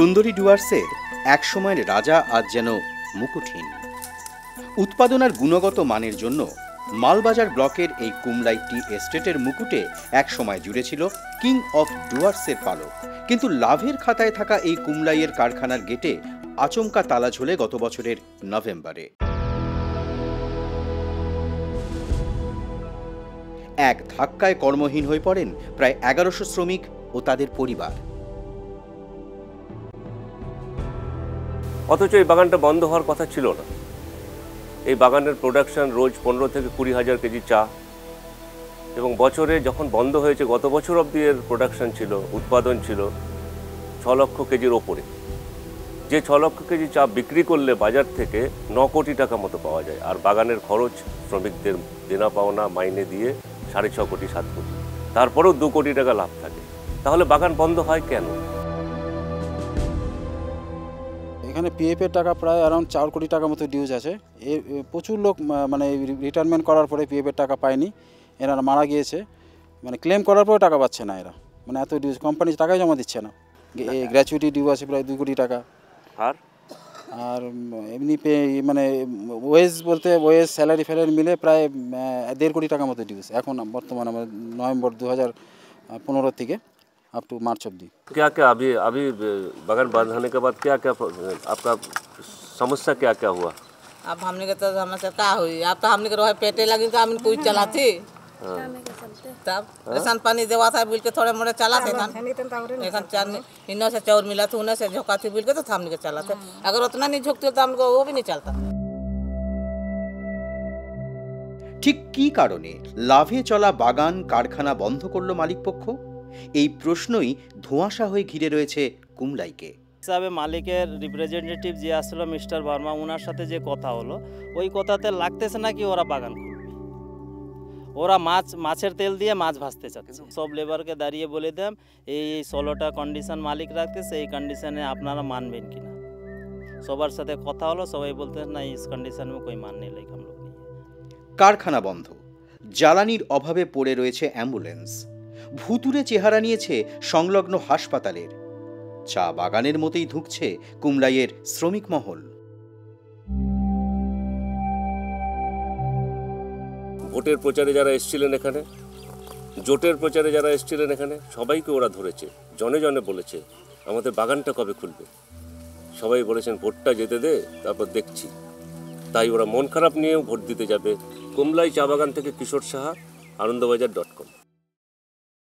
সুন্দরী ডুয়ার্সের একসময়ের রাজা আজ যেন মুকুটহীন। উৎপাদনার গুণগত মানের জন্য মালবাজার ব্লকের এই কুমলাই টি এস্টেটের মুকুটে এক সময় জুড়ে ছিল কিং অফ ডুয়ার্সের পালক। কিন্তু লাভের খাতায় থাকা এই কুমলাইয়ের কারখানার গেটে আচমকা তালা ঝোলে গত বছরের নভেম্বরে। এক ধাক্কায় কর্মহীন হয়ে পড়েন প্রায় এগারোশো শ্রমিক ও তাদের পরিবার। অথচ এই বাগানটা বন্ধ হওয়ার কথা ছিল না। এই বাগানের প্রোডাকশন রোজ পনেরো থেকে কুড়ি হাজার কেজি চা। এবং বছরে যখন বন্ধ হয়েছে, গত বছর অবধি এর প্রোডাকশন ছিল, উৎপাদন ছিল ছ লক্ষ কেজির ওপরে। যে ছ লক্ষ কেজি চা বিক্রি করলে বাজার থেকে ন কোটি টাকা মতো পাওয়া যায়। আর বাগানের খরচ শ্রমিকদের দেনা পাওনা মাইনে দিয়ে সাড়ে ছ কোটি, সাত কোটি। তারপরেও দু কোটি টাকা লাভ থাকে। তাহলে বাগান বন্ধ হয় কেন? এখানে পিএফ এর টাকা প্রায় অ্যারাউন্ড চার কোটি টাকা মতো ডিউজ আছে। এ প্রচুর লোক মানে রিটায়ারমেন্ট করার পরে পিএফ এর টাকা পায়নি। এরা মারা গিয়েছে। মানে ক্লেম করার পরে টাকা পাচ্ছে না এরা। মানে এত ডিউজ কোম্পানি টাকাই জমা দিচ্ছে না। গ্র্যাচুইটি ডিউ আছে প্রায় দুই কোটি টাকা। আর? আর এমনি পে মানে ওয়েজ বলতে ওয়েজ স্যালারি ফ্যালারি মিলে প্রায় দেড় কোটি টাকা মতো ডিউজ এখন বর্তমানে আমাদের নভেম্বর দু হাজার পনেরো থেকে। আপ টু মার্চ অব্দি क्या क्या अभी अभी बगान बंद होने के बाद क्या क्या आपका समस्या क्या क्या हुआ अब हमने के तो समस्या का हुई अब तो हमने के रहे पेटे लगी तो हमने कुछ चलाती तब राशन पानी देवा था बिल के थोड़े मोड़े चला थे खान एखन चार इन्हों से चाउर मिला था उन्हें से झोंका थी बिल के तो हमने के चला थे अगर उतना नहीं झोंकते तो हमको वो भी नहीं चलता ঠিক কী কারণে লাভে চলা বাগান কারখানা বন্ধ করলো মালিকপক্ষ এই প্রশ্নই ধোঁয়াশা হয়ে ঘিরে রয়েছে কুমলাইকে। হিসাবে মালিকের রিপ্রেজেন্টেটিভ যে আসলো মিস্টার বর্মা ওনার সাথে যে কথা হলো ওই কথাতে লাগতেছে নাকি ওরা বাগান করবে ওরা মাছ মাছের তেল দিয়ে মাছ ভাজতে চাচ্ছে। আচ্ছা। সব লেবারকে দাঁড়িয়ে বলে দেন এই এই ষোলোটা কন্ডিশন মালিক রাখতেছে এই কন্ডিশনে আপনারা মানবেন কি না সবার সাথে কথা হলো সবাই বলতে না ইস কন্ডিশনে কই মান নেই লাইক আমরা কারখানা বন্ধ। জ্বালানির অভাবে পড়ে রয়েছে অ্যাম্বুলেন্স ভুতুরে চেহারা নিয়েছে সংলগ্ন হাসপাতালের। চা বাগানের মতোই ধুঁকছে কুমলাইয়ের শ্রমিক মহল। ভোটের প্রচারে যারা এসেছিলেন এখানে, জোটের প্রচারে যারা এসেছিলেন এখানে, সবাইকে ওরা ধরেছে, জনে জনে বলেছে, আমাদের বাগানটা কবে খুলবে? সবাই বলেছেন, ভোটটা যেতে দে, তারপর দেখছি। তাই ওরা মন খারাপ নিয়েও ভোট দিতে যাবে। কুমলাই চা বাগান থেকে কিশোর সাহা, আনন্দবাজার ডট